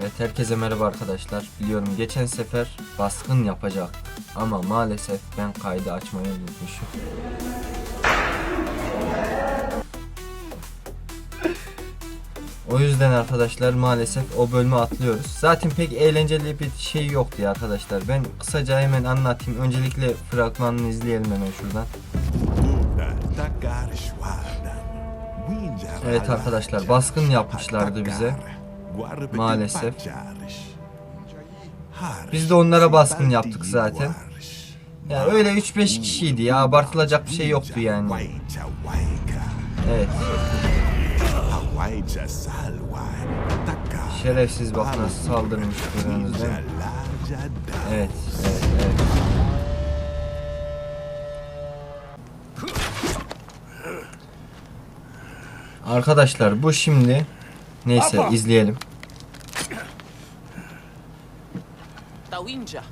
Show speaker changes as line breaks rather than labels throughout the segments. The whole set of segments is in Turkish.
Evet herkese merhaba arkadaşlar. Biliyorum geçen sefer baskın yapacak ama maalesef ben kaydı açmayı unutmuşum. O yüzden arkadaşlar maalesef o bölümü atlıyoruz. Zaten pek eğlenceli bir şey yoktu ya arkadaşlar. Ben kısaca hemen anlatayım. Öncelikle fragmanını izleyelim hemen şuradan.
Evet arkadaşlar baskın yapmışlardı bize. Maalesef.
Biz de onlara baskın yaptık zaten. Ya öyle 3-5 kişiydi ya abartılacak bir şey yoktu yani. Evet. Şerefsiz bak nasıl saldırmış görüyorsunuz değil mi? Evet, evet, evet. Arkadaşlar bu şimdi neyse izleyelim.
Tawinja.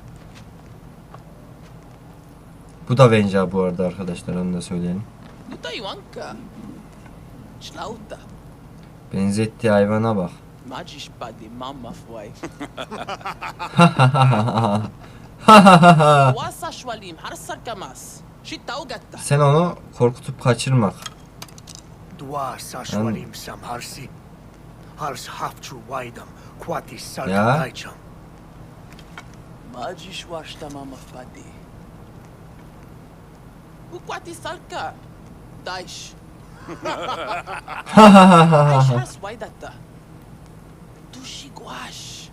Bu da Venja bu arada arkadaşlar onu da söyleyelim. Benzettiği hayvana bak. Sen onu korkutup kaçırmak.
Dwa sashwalim sam harsi. Hars hafchu waidam kwati
Ya.
sarkataicham.
Magisch washta mama padi. Ukwati salka. Daish. Waidatta. Tushi gwash.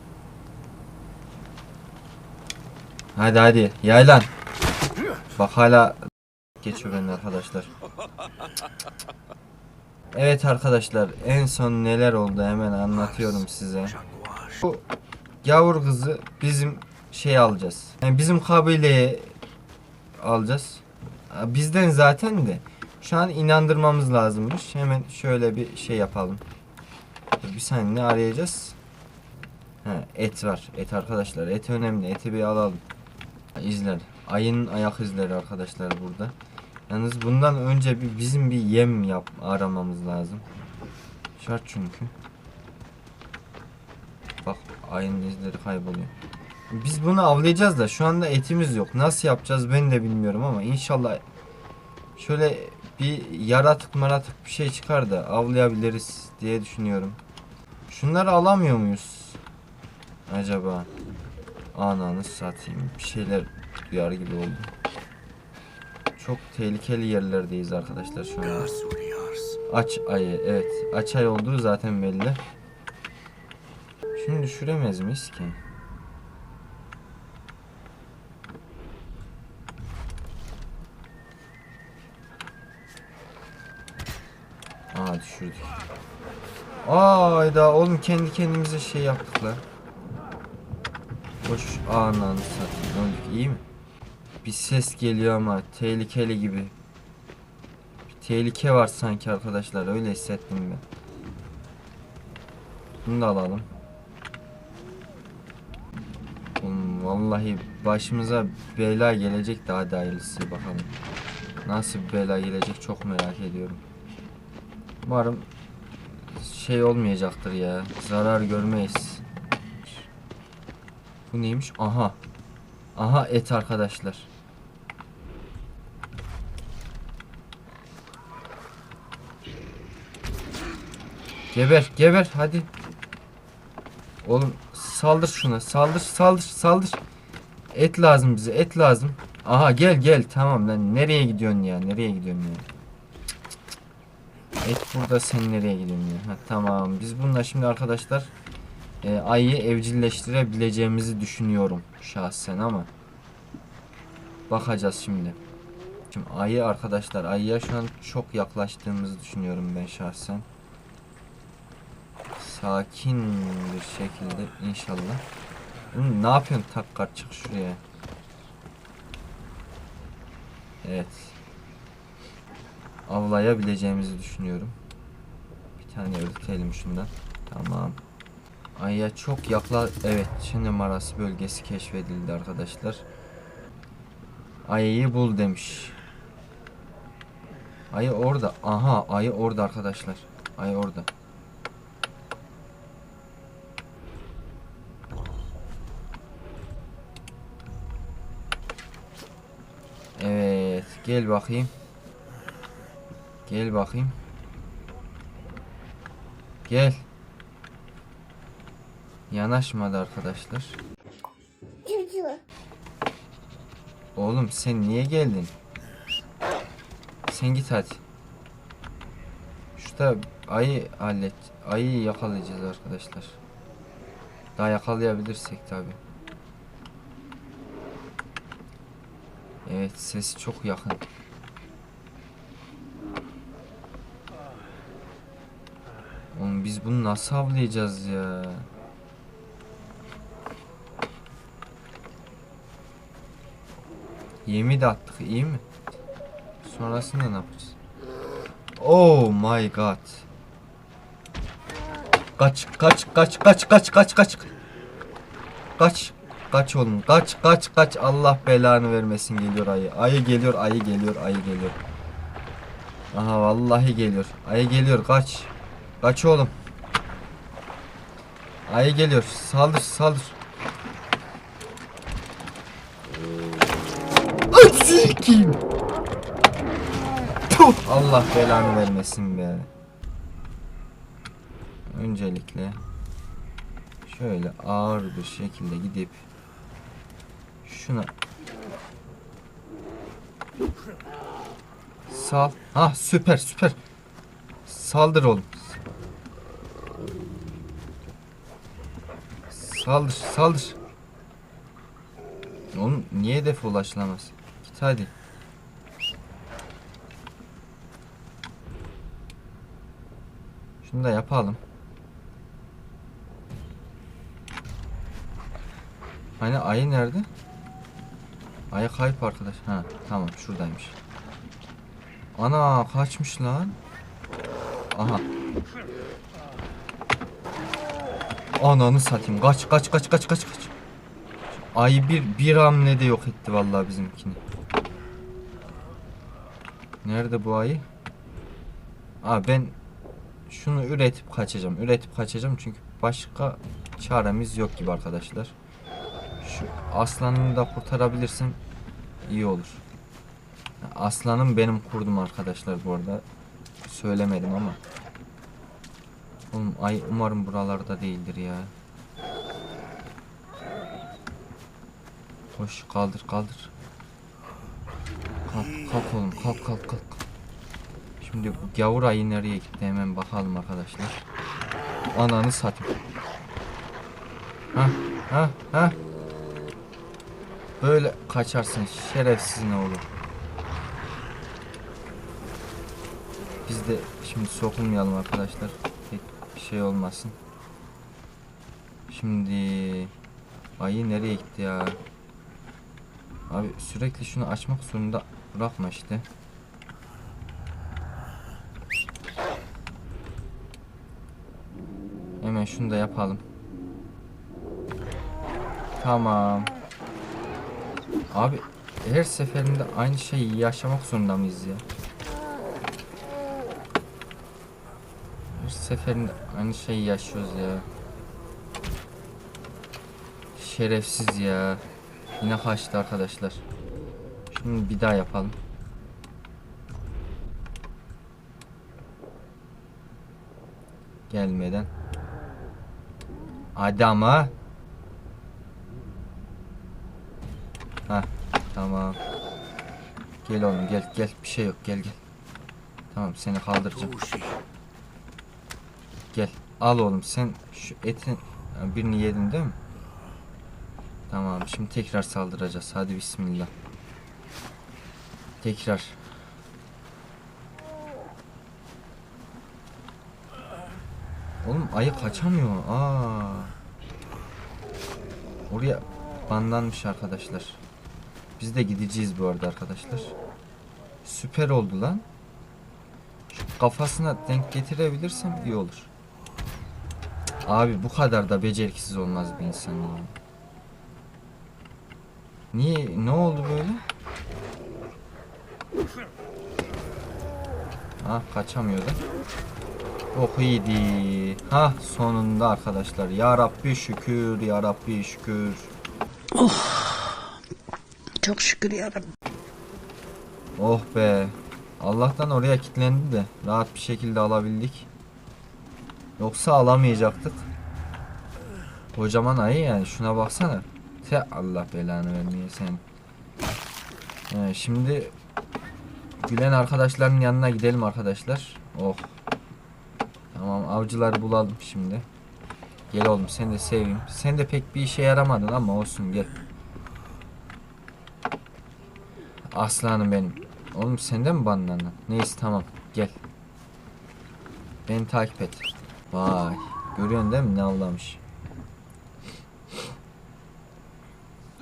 Hadi hadi yaylan. Bak hala geçiyor benden arkadaşlar. Evet arkadaşlar en son neler oldu hemen anlatıyorum size. Bu gavur kızı bizim şey alacağız. Yani bizim kabileye alacağız. Bizden zaten de şu an inandırmamız lazımmış. Hemen şöyle bir şey yapalım. Bir saniye ne arayacağız? Ha, et var. Et arkadaşlar. Et önemli. Eti bir alalım. İzler. Ayın ayak izleri arkadaşlar burada. Yalnız bundan önce bir bizim bir yem yap aramamız lazım. Şart çünkü. Bak ayın izleri kayboluyor. Biz bunu avlayacağız da şu anda etimiz yok. Nasıl yapacağız ben de bilmiyorum ama inşallah şöyle bir yaratık maratık bir şey çıkar da avlayabiliriz diye düşünüyorum. Şunları alamıyor muyuz? Acaba? Ananı satayım. Bir şeyler duyar gibi oldu. Çok tehlikeli yerlerdeyiz arkadaşlar şu
hars.
Aç ayı evet. Aç ay olduğu zaten belli. Şunu düşüremez miyiz ki? Aa düşürdük. Ayda oğlum kendi kendimize şey yaptık lan. Boş ananı satayım öldük iyi mi? Bir ses geliyor ama tehlikeli gibi. Bir tehlike var sanki arkadaşlar öyle hissettim ben. Bunu da alalım. Vallahi başımıza bela gelecek de hadi hayırlısı bakalım. Nasıl bir bela gelecek çok merak ediyorum. Umarım şey olmayacaktır ya. Zarar görmeyiz. Bu neymiş? Aha. Aha et arkadaşlar. Geber, geber hadi. Oğlum saldır şuna. Saldır, saldır, saldır. Et lazım bize, et lazım. Aha gel gel tamam lan nereye gidiyorsun ya? Nereye gidiyorsun ya? Et burada sen nereye gidiyorsun ya? Ha, tamam biz bununla şimdi arkadaşlar e, ayıyı evcilleştirebileceğimizi düşünüyorum şahsen ama bakacağız şimdi. Şimdi ayı arkadaşlar ayıya şu an çok yaklaştığımızı düşünüyorum ben şahsen. Sakin bir şekilde inşallah. Ne yapıyorsun takkar çık şuraya. Evet. Avlayabileceğimizi düşünüyorum. Bir tane öğütelim şundan. Tamam. Ay'a çok yakla... Evet, şimdi Maras bölgesi keşfedildi arkadaşlar. Ay'ı bul demiş. Ayı orada. Aha, ayı orada arkadaşlar. Ayı orada. Gel bakayım. Gel bakayım. Gel. Yanaşmadı arkadaşlar. Oğlum sen niye geldin? Sen git hadi. Şurada ayı hallet. Ayıyı yakalayacağız arkadaşlar. Daha yakalayabilirsek tabi. Evet sesi çok yakın. Oğlum biz bunu nasıl avlayacağız ya? Yemi de attık iyi mi? Sonrasında ne yapacağız? Oh my god. Kaç kaç kaç kaç kaç kaç kaç. Kaç. Kaç oğlum. Kaç kaç kaç. Allah belanı vermesin geliyor ayı. Ayı geliyor ayı geliyor ayı geliyor. Aha vallahi geliyor. Ayı geliyor kaç. Kaç oğlum. Ayı geliyor. Saldır saldır. Sikim. Allah belanı vermesin be. Öncelikle şöyle ağır bir şekilde gidip şuna sal. Ha süper süper. Saldır oğlum. Saldır saldır. Oğlum niye hedef ulaşılamaz? Git hadi. Şunu da yapalım. Hani ayı nerede? Ayı kayıp arkadaş. Ha tamam şuradaymış. Ana kaçmış lan. Aha. Ananı satayım. Kaç kaç kaç kaç kaç kaç. Ayı bir bir hamlede yok etti vallahi bizimkini. Nerede bu ayı? Aa ben şunu üretip kaçacağım. Üretip kaçacağım çünkü başka çaremiz yok gibi arkadaşlar. Şu aslanını da kurtarabilirsem iyi olur. Aslanım benim kurdum arkadaşlar bu arada. Söylemedim ama. Oğlum ay umarım buralarda değildir ya. Koş kaldır kaldır. Kalk kalk oğlum kalk kalk kalk. Şimdi bu gavur ayı nereye gitti hemen bakalım arkadaşlar. Ananı satayım. Ha ha ha. Böyle kaçarsın şerefsiz ne olur. Biz de şimdi sokulmayalım arkadaşlar. Pek bir şey olmasın. Şimdi ayı nereye gitti ya? Abi sürekli şunu açmak zorunda bırakma işte. Hemen şunu da yapalım. Tamam. Abi her seferinde aynı şeyi yaşamak zorunda mıyız ya? Her seferinde aynı şeyi yaşıyoruz ya. Şerefsiz ya. Yine kaçtı arkadaşlar. Şimdi bir daha yapalım. Gelmeden. Adama. Ha tamam. Gel oğlum gel gel bir şey yok gel gel. Tamam seni kaldıracağım.
Ushi.
Gel al oğlum sen şu etin birini yedin değil mi? Tamam şimdi tekrar saldıracağız. Hadi bismillah. Tekrar. Oğlum ayı kaçamıyor. Aa. Oraya banlanmış arkadaşlar. Biz de gideceğiz bu arada arkadaşlar. Süper oldu lan. Şu kafasına denk getirebilirsem iyi olur. Abi bu kadar da beceriksiz olmaz bir insan ya. Niye? Ne oldu böyle? Ah kaçamıyordu. Oh iyiydi. Ha sonunda arkadaşlar. Ya Rabbi şükür, ya Rabbi şükür.
Çok şükür yarabbim.
Oh be. Allah'tan oraya kilitlendi de rahat bir şekilde alabildik. Yoksa alamayacaktık. Kocaman ayı yani şuna baksana. Te Allah belanı vermeye sen. Ee, şimdi gülen arkadaşların yanına gidelim arkadaşlar. Oh. Tamam avcıları bulalım şimdi. Gel oğlum sen de seveyim. Sen de pek bir işe yaramadın ama olsun gel. Aslanım benim. Oğlum sende mi banlanın? Neyse tamam gel. Beni takip et. Vay. Görüyorsun değil mi ne avlamış?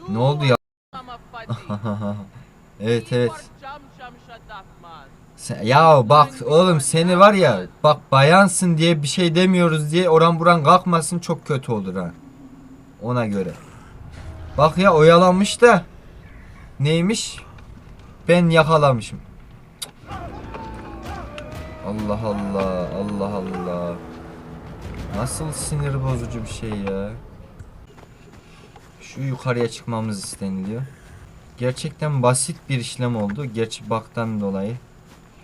Ne oldu ya? Evet evet. Sen, ya bak oğlum seni var ya bak bayansın diye bir şey demiyoruz diye oran buran kalkmasın çok kötü olur ha. Ona göre. Bak ya oyalanmış da neymiş? Ben yakalamışım. Allah Allah Allah Allah. Nasıl sinir bozucu bir şey ya. Şu yukarıya çıkmamız isteniliyor. Gerçekten basit bir işlem oldu. Gerçi baktan dolayı.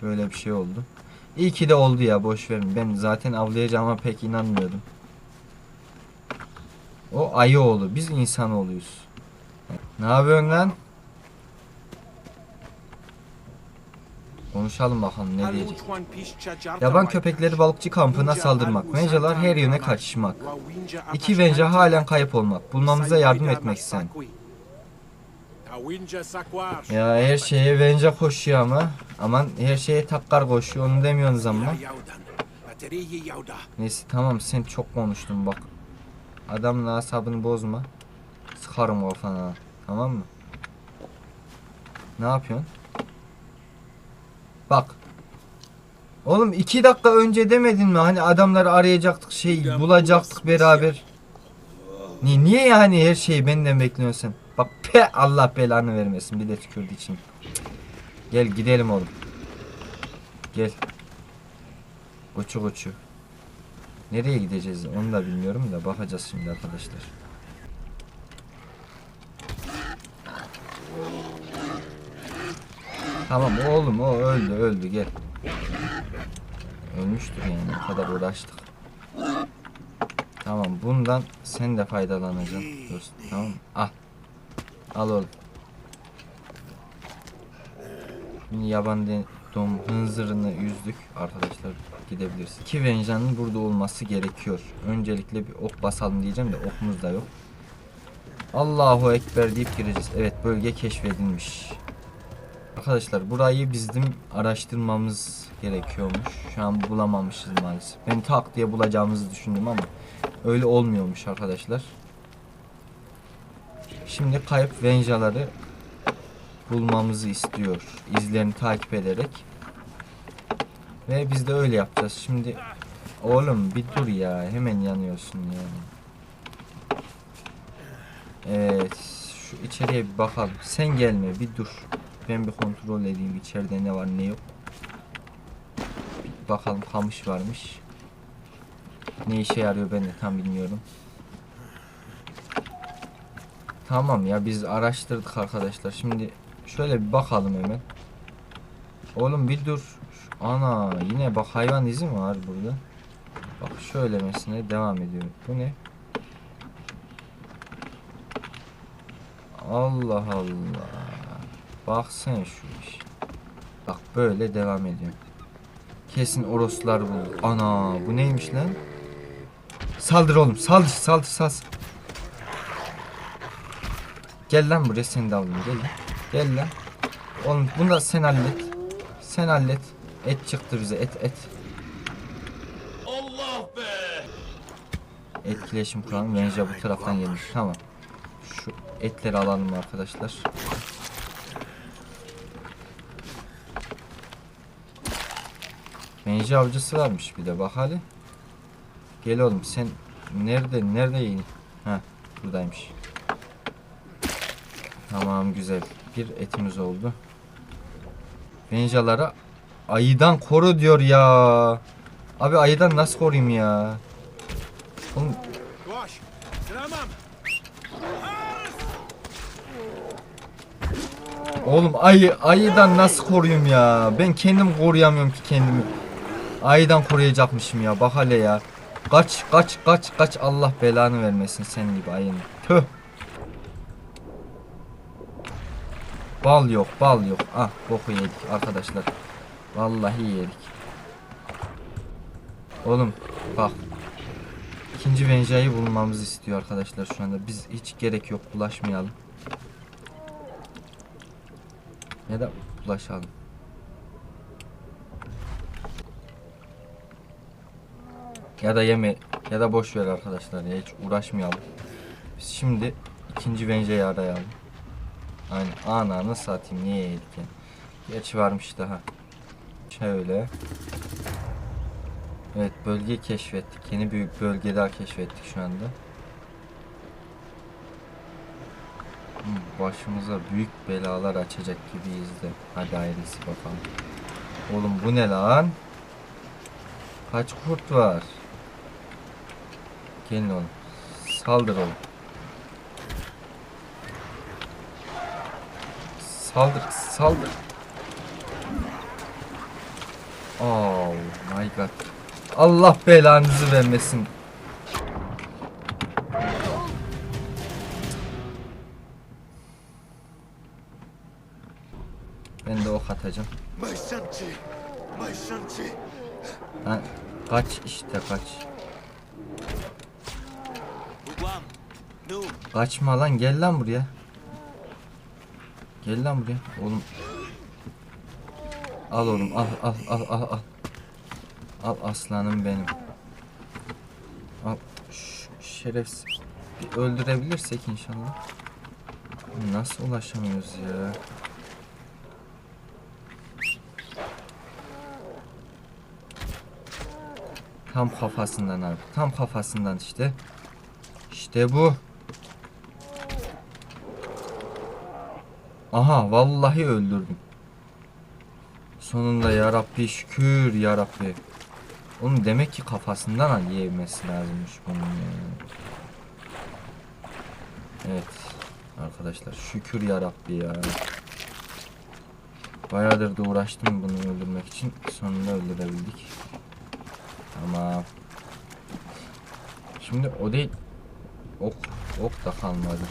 Böyle bir şey oldu. İyi ki de oldu ya boş verin. Ben zaten avlayacağıma pek inanmıyordum. O ayı oğlu. Biz insan oluyuz. Ne yapıyorsun lan? Konuşalım bakalım ne diyecek. Yaban köpekleri balıkçı kampına saldırmak. Venjalar her yöne kaçışmak. İki Venja halen kayıp olmak. Bulmamıza yardım etmek isteyen. Ya her şeye Venja koşuyor ama. Aman her şeye takkar koşuyor onu demiyorsunuz ama. Neyse tamam sen çok konuştun bak. Adamın asabını bozma. Sıkarım kafana. Tamam mı? Ne yapıyorsun? Bak. Oğlum iki dakika önce demedin mi? Hani adamları arayacaktık şey bulacaktık beraber. Niye, niye yani her şeyi benden bekliyorsun sen? Bak pe Allah belanı vermesin bir de tükürdü için. Gel gidelim oğlum. Gel. Koçu koçu. Nereye gideceğiz onu da bilmiyorum da bakacağız şimdi arkadaşlar. Tamam oğlum o öldü öldü gel. Ölmüştür yani o kadar uğraştık. Tamam bundan sen de faydalanacaksın dostum tamam mı? Al. Al oğlum. Şimdi yaban dom hınzırını yüzdük arkadaşlar gidebiliriz. İki Venjan'ın burada olması gerekiyor. Öncelikle bir ok basalım diyeceğim de okumuz da yok. Allahu Ekber deyip gireceğiz. Evet bölge keşfedilmiş. Arkadaşlar burayı bizim araştırmamız gerekiyormuş. Şu an bulamamışız maalesef. Ben tak diye bulacağımızı düşündüm ama öyle olmuyormuş arkadaşlar. Şimdi kayıp venjaları bulmamızı istiyor. İzlerini takip ederek. Ve biz de öyle yapacağız. Şimdi oğlum bir dur ya. Hemen yanıyorsun ya. Evet. Şu içeriye bir bakalım. Sen gelme bir dur. Ben bir kontrol edeyim içeride ne var ne yok. Bir bakalım kamış varmış. Ne işe yarıyor ben de tam bilmiyorum. Tamam ya biz araştırdık arkadaşlar. Şimdi şöyle bir bakalım hemen. Oğlum bir dur. Ana yine bak hayvan izi mi var burada? Bak şöyle mesela devam ediyor. Bu ne? Allah Allah. Bak sen şu iş. Bak böyle devam ediyor. Kesin oroslar bu. Ana bu neymiş lan? Saldır oğlum saldır saldır saldır. Gel lan buraya seni de alayım gel lan. Gel lan. Oğlum bunu da sen hallet. Sen hallet. Et çıktı bize et et. Allah be. Etkileşim kuralım. Venja bu taraftan gelmiş. Tamam. Şu etleri alalım arkadaşlar. Venja avcısı varmış bir de bak hadi. Gel oğlum sen nerede nerede yiyin? Ha buradaymış. Tamam güzel. Bir etimiz oldu. Venjalara ayıdan koru diyor ya. Abi ayıdan nasıl koruyayım ya? Oğlum Oğlum ayı ayıdan nasıl koruyayım ya? Ben kendim koruyamıyorum ki kendimi. Ayıdan koruyacakmışım ya. Bak hele ya. Kaç kaç kaç kaç Allah belanı vermesin sen gibi ayının. Tüh. Bal yok, bal yok. Ah, boku yedik arkadaşlar. Vallahi yedik. Oğlum bak. İkinci Venja'yı bulmamızı istiyor arkadaşlar şu anda. Biz hiç gerek yok bulaşmayalım. Ya da bulaşalım. Ya da yeme ya da boş ver arkadaşlar ya hiç uğraşmayalım. Biz şimdi ikinci Venja'yı arayalım. Aynen ananı satayım niye yedik ya. Geç varmış daha. Şöyle. Evet bölgeyi keşfettik. Yeni bir bölge daha keşfettik şu anda. Hmm, Başımıza büyük belalar açacak gibiyiz de. Hadi hayırlısı bakalım. Oğlum bu ne lan? Kaç kurt var? Gelin oğlum. Saldır oğlum. Saldır, saldır. Oh my god. Allah belanızı vermesin. Ben de ok atacağım. Ha, kaç işte kaç. Kaçma lan gel lan buraya. Gel lan buraya. Oğlum. Al oğlum al al al al al. Al aslanım benim. Al şerefsiz. Bir öldürebilirsek inşallah. Nasıl ulaşamıyoruz ya? Tam kafasından abi. Tam kafasından işte. İşte bu. Aha vallahi öldürdüm. Sonunda ya Rabbi şükür ya Rabbi. Demek ki kafasından al yemesi lazımmış bunun ya. Evet. Arkadaşlar şükür ya Rabbi ya. Bayağıdır da uğraştım bunu öldürmek için. Sonunda öldürebildik. Tamam. Şimdi o değil. Ok, ok da kalmadı.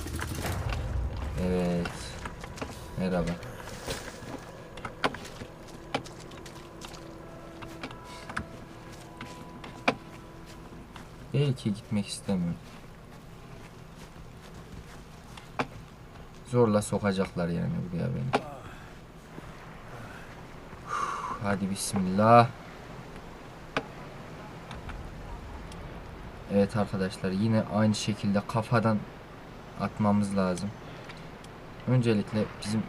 Evet. Merhaba. Belki gitmek istemiyorum. Zorla sokacaklar yani buraya beni. Hadi bismillah. Evet arkadaşlar yine aynı şekilde kafadan atmamız lazım. Öncelikle bizim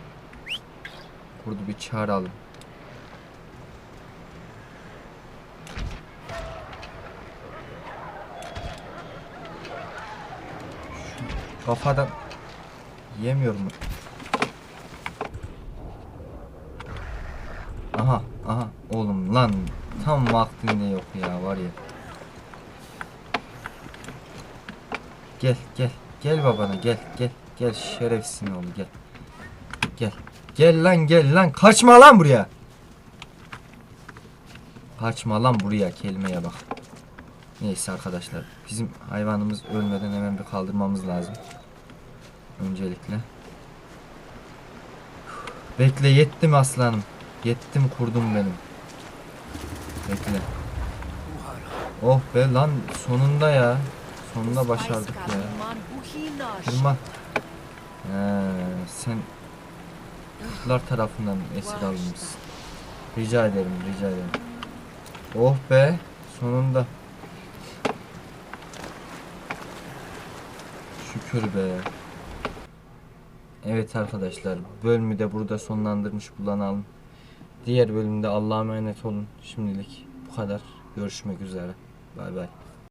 kurdu bir çağıralım. Şu Kafadan yemiyor mu? Aha aha oğlum lan tam vaktinde yok ya var ya. Gel gel gel babana gel gel gel şerefsin oğlu gel. Gel. Gel lan gel lan kaçma lan buraya. Kaçma lan buraya kelimeye bak. Neyse arkadaşlar bizim hayvanımız ölmeden hemen bir kaldırmamız lazım. Öncelikle. Bekle yettim aslanım. Yettim kurdum benim. Bekle. Oh be lan sonunda ya. Sonunda başardık ya. Kırma. Sen Kırklar tarafından esir alınmışsın. Rica ederim, rica ederim. Oh be, sonunda. Şükür be. Evet arkadaşlar, bölümü de burada sonlandırmış bulunalım. Diğer bölümde Allah'a emanet olun. Şimdilik bu kadar. Görüşmek üzere. Bay bay.